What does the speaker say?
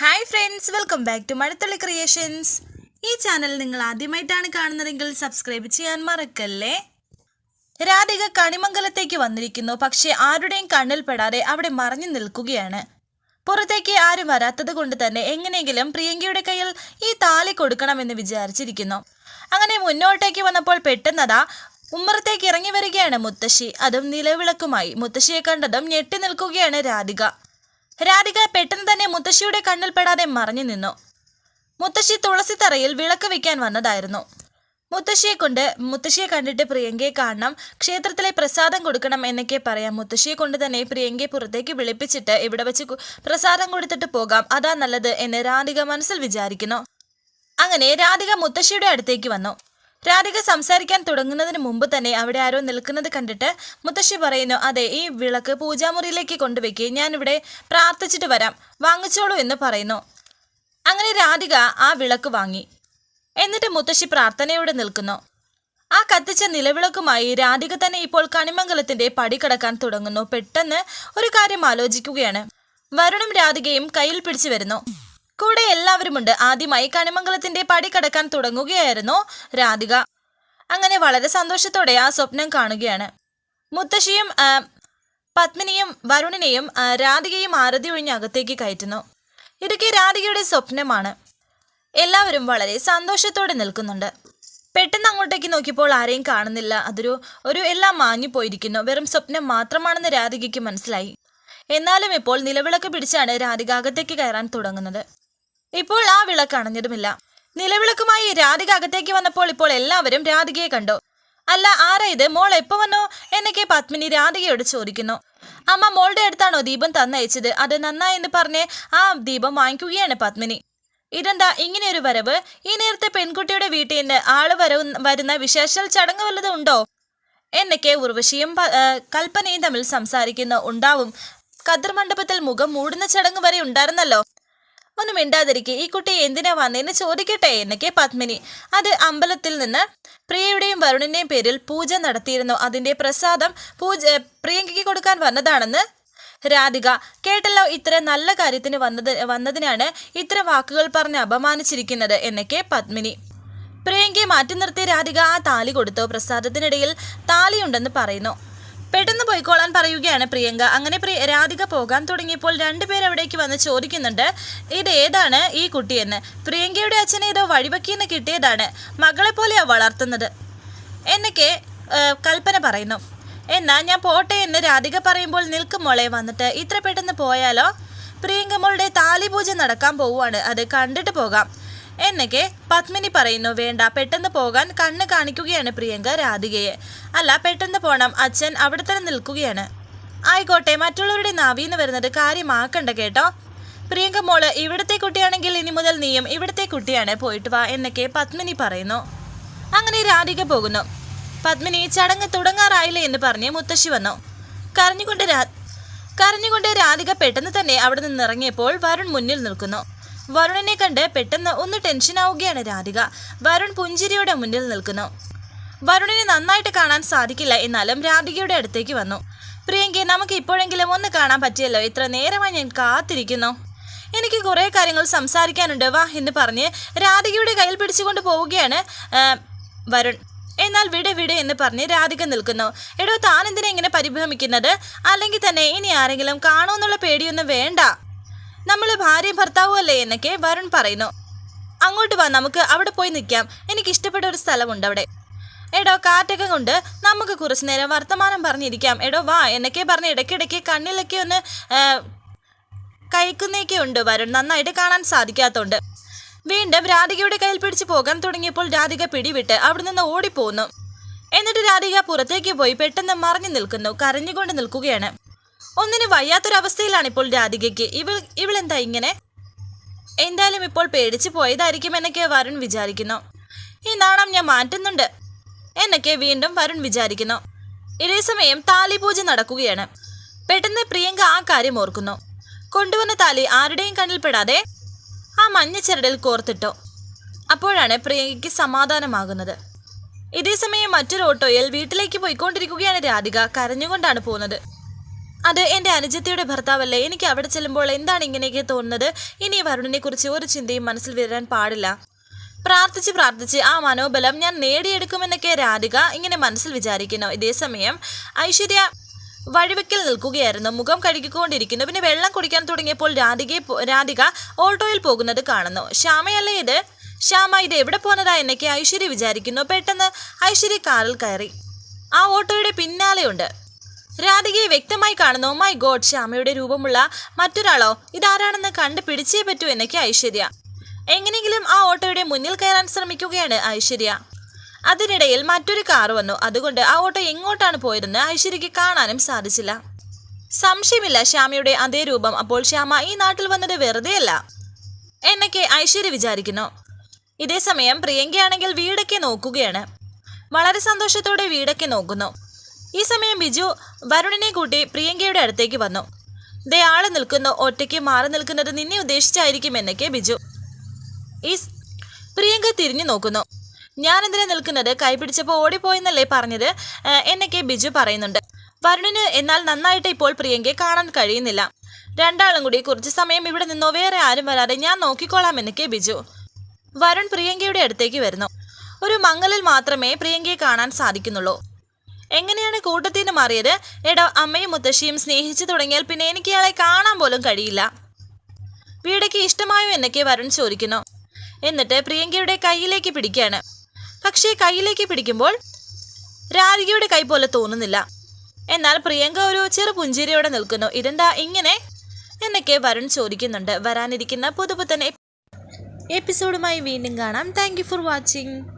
Hi friends welcome back to Mazhathulli creations ഈ channel നിങ്ങൾ ആദ്യമായിട്ടാണ് കാണുന്നതെങ്കിൽ സബ്സ്ക്രൈബ് ചെയ്യാൻ മറക്കല്ലേ? രാധിക കണിമംഗലത്തേക്ക് വന്നിരിക്കുന്നു. പക്ഷേ ആരുടെയും കണ്ണിൽ പെടാതെ അവിടെ മറഞ്ഞു നിൽക്കുകയാണ്. പുറത്തേക്ക് ആരും വരാത്തത് കൊണ്ട് തന്നെ എങ്ങനെയെങ്കിലും പ്രിയങ്കയുടെ കയ്യിൽ ഈ താലി കൊടുക്കണമെന്ന് വിചാരിച്ചിരിക്കുന്നു. അങ്ങനെ മുന്നോട്ടേക്ക് വന്നപ്പോൾ പെട്ടെന്നതാ ഉമ്മറത്തേക്ക് ഇറങ്ങി വരികയാണ് മുത്തശ്ശി. അതും നിലവിളക്കുമായി. മുത്തശ്ശിയെ കണ്ടതും ഞെട്ടി നിൽക്കുകയാണ് രാധിക. രാധിക പെട്ടെന്ന് തന്നെ മുത്തശ്ശിയുടെ കണ്ണിൽ പെടാതെ മറഞ്ഞു നിന്നു. മുത്തശ്ശി തുളസിത്തറയിൽ വിളക്ക് വെക്കാൻ വന്നതായിരുന്നു. മുത്തശ്ശിയെ കൊണ്ട് മുത്തശ്ശിയെ കണ്ടിട്ട് പ്രിയങ്കയെ കാണണം ക്ഷേത്രത്തിലെ പ്രസാദം കൊടുക്കണം എന്നൊക്കെ പറയാം. മുത്തശ്ശിയെ കൊണ്ട് തന്നെ പ്രിയങ്കയെ പുറത്തേക്ക് വിളിപ്പിച്ചിട്ട് ഇവിടെ വെച്ച് പ്രസാദം കൊടുത്തിട്ട് പോകാം. അതാ നല്ലത് എന്ന് രാധിക മനസ്സിൽ വിചാരിക്കുന്നു. അങ്ങനെ രാധിക മുത്തശ്ശിയുടെ അടുത്തേക്ക് വന്നു. രാധിക സംസാരിക്കാൻ തുടങ്ങുന്നതിന് മുമ്പ് തന്നെ അവിടെ ആരോ നിൽക്കുന്നത് കണ്ടിട്ട് മുത്തശ്ശി പറയുന്നു അതെ ഈ വിളക്ക് പൂജാമുറിയിലേക്ക് കൊണ്ടുവയ്ക്കുക ഞാനിവിടെ പ്രാർത്ഥിച്ചിട്ട് വരാം. വാങ്ങിച്ചോളൂ എന്ന് പറയുന്നു. അങ്ങനെ രാധിക ആ വിളക്ക് വാങ്ങി. എന്നിട്ട് മുത്തശ്ശി പ്രാർത്ഥനയോടെ നിൽക്കുന്നു. ആ കത്തിച്ച നിലവിളക്കുമായി രാധിക തന്നെ ഇപ്പോൾ കണിമംഗലത്തിന്റെ പടി കടക്കാൻ തുടങ്ങുന്നു. പെട്ടെന്ന് ഒരു കാര്യം ആലോചിക്കുകയാണ്. വരുണും രാധികയും കയ്യിൽ പിടിച്ചു വരുന്നു. കൂടെ എല്ലാവരുമുണ്ട്. ആദ്യമായി കണിമംഗലത്തിന്റെ പടി കടക്കാൻ തുടങ്ങുകയായിരുന്നു രാധിക. അങ്ങനെ വളരെ സന്തോഷത്തോടെ ആ സ്വപ്നം കാണുകയാണ്. മുത്തശ്ശിയും പത്മിനിയും വരുണിനെയും രാധികയും ആരതി ഒഴിഞ്ഞ് അകത്തേക്ക് കയറ്റുന്നു. ഇതൊക്കെ രാധികയുടെ സ്വപ്നമാണ്. എല്ലാവരും വളരെ സന്തോഷത്തോടെ നിൽക്കുന്നുണ്ട്. പെട്ടെന്ന് അങ്ങോട്ടേക്ക് നോക്കിയപ്പോൾ ആരെയും കാണുന്നില്ല. അതൊരു ഒരു എല്ലാം മാഞ്ഞു പോയിരിക്കുന്നു വെറും സ്വപ്നം മാത്രമാണെന്ന് രാധികയ്ക്ക് മനസ്സിലായി. എന്നാലും ഇപ്പോൾ നിലവിളക്ക് പിടിച്ചാണ് രാധിക അകത്തേക്ക് കയറാൻ തുടങ്ങുന്നത്. ഇപ്പോൾ ആ വിളക്ക് അണഞ്ഞതുമില്ല നിലവിളക്കുമായി രാധിക അകത്തേക്ക് വന്നപ്പോൾ ഇപ്പോൾ എല്ലാവരും രാധികയെ കണ്ടു. അല്ല ആരാ ഇത്? മോൾ എപ്പോ വന്നോ? എന്നൊക്കെ പത്മിനി രാധികയോട് ചോദിക്കുന്നു. അമ്മ മോളുടെ അടുത്താണോ ദീപം തന്നയച്ചത്? അത് നന്നായെന്ന് പറഞ്ഞ് ആ ദീപം വാങ്ങിക്കുകയാണ് പത്മിനി. ഇതെന്താ? ഇങ്ങനെയൊരു വരവ്? ഈ നേരത്തെ പെൺകുട്ടിയുടെ വീട്ടിൽ നിന്ന് ആൾ വരവ് വരുന്ന വിശേഷൽ ചടങ്ങ് വല്ലതും ഉണ്ടോ? എന്നൊക്കെ ഉർവശിയും കൽപ്പനയും തമ്മിൽ സംസാരിക്കുന്ന. ഉണ്ടാവും. കതിർ മണ്ഡപത്തിൽ മുഖം മൂടുന്ന ചടങ്ങ് വരെ ഉണ്ടായിരുന്നല്ലോ. ഒന്നും മിണ്ടാതിരിക്കെ. ഈ കുട്ടി എന്തിനാ വന്നതെന്ന് ചോദിക്കട്ടെ എന്നൊക്കെ പത്മിനി. അത് അമ്പലത്തിൽ നിന്ന് പ്രിയയുടെയും വരുണിന്റെയും പേരിൽ പൂജ നടത്തിയിരുന്നു. അതിന്റെ പ്രസാദം പൂജ പ്രിയങ്കയ്ക്ക് കൊടുക്കാൻ വന്നതാണെന്ന് രാധിക കേട്ടല്ലോ. ഇത്ര നല്ല കാര്യത്തിന് വന്നത് വന്നതിനാണ് ഇത്ര വാക്കുകൾ പറഞ്ഞ് അപമാനിച്ചിരിക്കുന്നത് എന്നൊക്കെ പത്മിനി. പ്രിയങ്കയെ മാറ്റി നിർത്തി രാധിക ആ താലി കൊടുത്തു. പ്രസാദത്തിനിടയിൽ താലിയുണ്ടെന്ന് പറയുന്നു. പെട്ടെന്ന് പോയിക്കോളാൻ പറയുകയാണ് പ്രിയങ്ക. അങ്ങനെ പ്രിയ രാധിക പോകാൻ തുടങ്ങിയപ്പോൾ രണ്ടുപേർ അവിടേക്ക് വന്ന് ചോദിക്കുന്നുണ്ട് ഇത് ഏതാണ് ഈ കുട്ടിയെന്ന്? പ്രിയങ്കയുടെ അച്ഛനെ ഇതോ വഴിവക്കിന്ന് കിട്ടിയതാണ്. മകളെ പോലെയാ വളർത്തുന്നത്? എന്നൊക്കെ കൽപ്പന പറയുന്നു. എന്നാൽ ഞാൻ പോട്ടെ എന്ന് രാധിക പറയുമ്പോൾ നിൽക്കും മോളെ വന്നിട്ട് ഇത്ര പെട്ടെന്ന് പോയാലോ? പ്രിയങ്ക മോളുടെ താലിപൂജ നടക്കാൻ പോവുകയാണ്. അത് കണ്ടിട്ട് പോകാം. എന്നൊക്കെ പത്മിനി പറയുന്നു വേണ്ട പെട്ടെന്ന് പോകാൻ കണ്ണ് കാണിക്കുകയാണ് പ്രിയങ്ക രാധികയെ. അല്ല പെട്ടെന്ന് പോണം അച്ഛൻ അവിടെ തന്നെ നിൽക്കുകയാണ്. ആയിക്കോട്ടെ മറ്റുള്ളവരുടെ നാവിന്ന് വരുന്നത് കാര്യമാക്കണ്ട കേട്ടോ. പ്രിയങ്ക മോൾ ഇവിടുത്തെ കുട്ടിയാണെങ്കിൽ ഇനി മുതൽ നീയും ഇവിടുത്തെ കുട്ടിയാണ് പോയിട്ട് വാ എന്നൊക്കെ പത്മിനി പറയുന്നു. അങ്ങനെ രാധിക പോകുന്നു. പത്മിനി ചടങ്ങ് തുടങ്ങാറായില്ലേ? എന്ന് പറഞ്ഞ് മുത്തശ്ശി വന്നു. കരഞ്ഞുകൊണ്ട് രാ കരഞ്ഞുകൊണ്ട് രാധിക പെട്ടെന്ന് തന്നെ അവിടെ നിന്ന് ഇറങ്ങിയപ്പോൾ വരുൺ മുന്നിൽ നിൽക്കുന്നു. വരുണിനെ കണ്ട് പെട്ടെന്ന് ഒന്ന് ടെൻഷൻ ആവുകയാണ് രാധിക. വരുൺ പുഞ്ചിരിയുടെ മുന്നിൽ നിൽക്കുന്നു. വരുണിനെ നന്നായിട്ട് കാണാൻ സാധിക്കില്ല എന്നാലും രാധികയുടെ അടുത്തേക്ക് വന്നു. പ്രിയങ്കെ നമുക്ക് ഇപ്പോഴെങ്കിലും ഒന്ന് കാണാൻ പറ്റിയല്ലോ? ഇത്ര നേരമായി ഞാൻ കാത്തിരിക്കുന്നു. എനിക്ക് കുറേ കാര്യങ്ങൾ സംസാരിക്കാനുണ്ട്. വാ എന്ന് പറഞ്ഞ് രാധികയുടെ കയ്യിൽ പിടിച്ചുകൊണ്ട് പോവുകയാണ് വരുൺ. എന്നാൽ വിട് വിട് എന്ന് പറഞ്ഞ് രാധിക നിൽക്കുന്നു. എടോ താൻ എന്തിനാ ഇങ്ങനെ പരിഭ്രമിക്കുന്നത്? അല്ലെങ്കിൽ തന്നെ ഇനി ആരെങ്കിലും കാണുമെന്നുള്ള പേടിയൊന്നും വേണ്ട. നമ്മൾ ഭാര്യ ഭർത്താവും അല്ലേ എന്നൊക്കെ വരുൺ പറയുന്നു. അങ്ങോട്ട് വാ നമുക്ക് അവിടെ പോയി നിൽക്കാം. എനിക്ക് ഇഷ്ടപ്പെട്ട ഒരു സ്ഥലമുണ്ട് അവിടെ. എടോ കാറ്റൊക്കെ കൊണ്ട് നമുക്ക് കുറച്ചു നേരം വർത്തമാനം പറഞ്ഞിരിക്കാം. എടോ വാ എന്നൊക്കെ പറഞ്ഞ് ഇടയ്ക്കിടയ്ക്ക് കണ്ണിലൊക്കെ ഒന്ന് കഴിക്കുന്നേക്കെ ഉണ്ട് വരുൺ. നന്നായിട്ട് കാണാൻ സാധിക്കാത്തോണ്ട്. വീണ്ടും രാധികയുടെ കയ്യിൽ പിടിച്ച് പോകാൻ തുടങ്ങിയപ്പോൾ രാധിക പിടിവിട്ട് അവിടെ നിന്ന് ഓടിപ്പോന്നു. എന്നിട്ട് രാധിക പുറത്തേക്ക് പോയി പെട്ടെന്ന് മറിഞ്ഞു നിൽക്കുന്നു. കരഞ്ഞുകൊണ്ട് നിൽക്കുകയാണ്. ഒന്നിന് വയ്യാത്തൊരവസ്ഥയിലാണ് ഇപ്പോൾ രാധികയ്ക്ക്. ഇവൾ ഇവളെന്താ ഇങ്ങനെ? എന്തായാലും ഇപ്പോൾ പേടിച്ചു പോയതായിരിക്കും എന്നൊക്കെ വരുൺ വിചാരിക്കുന്നു. ഈ നാണം ഞാൻ മാറ്റുന്നുണ്ട് എന്നൊക്കെ വീണ്ടും വരുൺ വിചാരിക്കുന്നു. ഇതേ സമയം താലിപൂജ നടക്കുകയാണ്. പെട്ടെന്ന് പ്രിയങ്ക ആ കാര്യം ഓർക്കുന്നു. കൊണ്ടുവന്ന താലി ആരുടെയും കണ്ണിൽ പെടാതെ ആ മഞ്ഞ ചിരടിൽ കോർത്തിട്ടു. അപ്പോഴാണ് പ്രിയങ്കയ്ക്ക് സമാധാനമാകുന്നത്. ഇതേ സമയം മറ്റൊരു ഓട്ടോയിൽ വീട്ടിലേക്ക് പോയിക്കൊണ്ടിരിക്കുകയാണ് രാധിക. കരഞ്ഞുകൊണ്ടാണ് പോകുന്നത്. അത് എന്റെ അനുജത്തിയുടെ ഭർത്താവല്ലേ? എനിക്ക് അവിടെ ചെല്ലുമ്പോൾ എന്താണ് ഇങ്ങനെയൊക്കെ തോന്നുന്നത്? ഇനി വരുണിനെ കുറിച്ച് ഒരു ചിന്തയും മനസ്സിൽ വരാൻ പാടില്ല. പ്രാർത്ഥിച്ച് പ്രാർത്ഥിച്ച് ആ മനോബലം ഞാൻ നേടിയെടുക്കുമെന്നൊക്കെ രാധിക ഇങ്ങനെ മനസ്സിൽ വിചാരിക്കുന്നു. ഇതേസമയം ഐശ്വര്യ വഴിവെക്കൽ നിൽക്കുകയായിരുന്നു. മുഖം കഴുകിക്കൊണ്ടിരിക്കുന്നു. പിന്നെ വെള്ളം കുടിക്കാൻ തുടങ്ങിയപ്പോൾ രാധികയെ രാധിക ഓട്ടോയിൽ പോകുന്നത് കാണുന്നു. ശ്യാമയല്ലേ ഇത്? ശ്യാമ ഇത് എവിടെ പോന്നതാ എന്നൊക്കെ ഐശ്വര്യ വിചാരിക്കുന്നു. പെട്ടെന്ന് ഐശ്വര്യ കാറിൽ കയറി. ആ ഓട്ടോയുടെ പിന്നാലെയുണ്ട്. രാധികയെ വ്യക്തമായി കാണുന്നു മൈ ഗോഡ് ശ്യാമയുടെ രൂപമുള്ള മറ്റൊരാളോ? ഇതാരാണെന്ന് കണ്ട് പിടിച്ചേ പറ്റൂ എന്നൊക്കെ ഐശ്വര്യ. എങ്ങനെയെങ്കിലും ആ ഓട്ടോയുടെ മുന്നിൽ കയറാൻ ശ്രമിക്കുകയാണ് ഐശ്വര്യ. അതിനിടയിൽ മറ്റൊരു കാർ വന്നു. അതുകൊണ്ട് ആ ഓട്ടോ എങ്ങോട്ടാണ് പോയതെന്ന് ഐശ്വര്യയ്ക്ക് കാണാനും സാധിച്ചില്ല. സംശയമില്ല ശ്യാമയുടെ അതേ രൂപം. അപ്പോൾ ശ്യാമ ഈ നാട്ടിൽ വന്നത് വെറുതെയല്ല എന്നൊക്കെ ഐശ്വര്യ വിചാരിക്കുന്നു. ഇതേസമയം പ്രിയങ്കയാണെങ്കിൽ വീടൊക്കെ നോക്കുകയാണ്. വളരെ സന്തോഷത്തോടെ വീടൊക്കെ നോക്കുന്നു. ഈ സമയം ബിജു വരുണിനെ കൂട്ടി പ്രിയങ്കയുടെ അടുത്തേക്ക് വന്നു. ദേ ആളെ നിൽക്കുന്നു. ഒറ്റയ്ക്ക് മാറി നിൽക്കുന്നത് നിന്നെ ഉദ്ദേശിച്ചായിരിക്കും എന്നൊക്കെ ബിജു ഈ പ്രിയങ്ക തിരിഞ്ഞു നോക്കുന്നു. ഞാൻ എന്തിനാ നിൽക്കുന്നത് കൈപിടിച്ചപ്പോൾ ഓടിപ്പോയെന്നല്ലേ പറഞ്ഞത്? എന്നൊക്കെ ബിജു പറയുന്നുണ്ട്. വരുണിന് എന്നാൽ നന്നായിട്ട് ഇപ്പോൾ പ്രിയങ്കയെ കാണാൻ കഴിയുന്നില്ല. രണ്ടാളും കൂടി കുറച്ച് സമയം ഇവിടെ നിന്നോ വേറെ ആരും വരാതെ ഞാൻ നോക്കിക്കോളാം എന്നൊക്കെ ബിജു വരുൺ പ്രിയങ്കയുടെ അടുത്തേക്ക് വരുന്നു. ഒരു മങ്ങലിൽ മാത്രമേ പ്രിയങ്കയെ കാണാൻ സാധിക്കുന്നുള്ളൂ. എങ്ങനെയാണ് കൂട്ടത്തിൽ നിന്ന് മാറിയത്? എടോ അമ്മയും മുത്തശ്ശിയും സ്നേഹിച്ചു തുടങ്ങിയാൽ പിന്നെ എനിക്ക് ഇയാളെ കാണാൻ പോലും കഴിയില്ല. വീടൊക്കെ ഇഷ്ടമായോ എന്നൊക്കെ വരുൺ ചോദിക്കുന്നു. എന്നിട്ട് പ്രിയങ്കയുടെ കയ്യിലേക്ക് പിടിക്കുകയാണ്. പക്ഷേ കയ്യിലേക്ക് പിടിക്കുമ്പോൾ രാധികയുടെ കൈ പോലെ തോന്നുന്നില്ല. എന്നാൽ പ്രിയങ്ക ഒരു ചെറു പുഞ്ചിരിയോടെ നിൽക്കുന്നു. ഇതെന്താ ഇങ്ങനെ? എന്നൊക്കെ വരുൺ ചോദിക്കുന്നുണ്ട്. വരാനിരിക്കുന്ന പുതുപുത്തൻ എപ്പിസോഡുമായി വീണ്ടും കാണാം. Thank for watching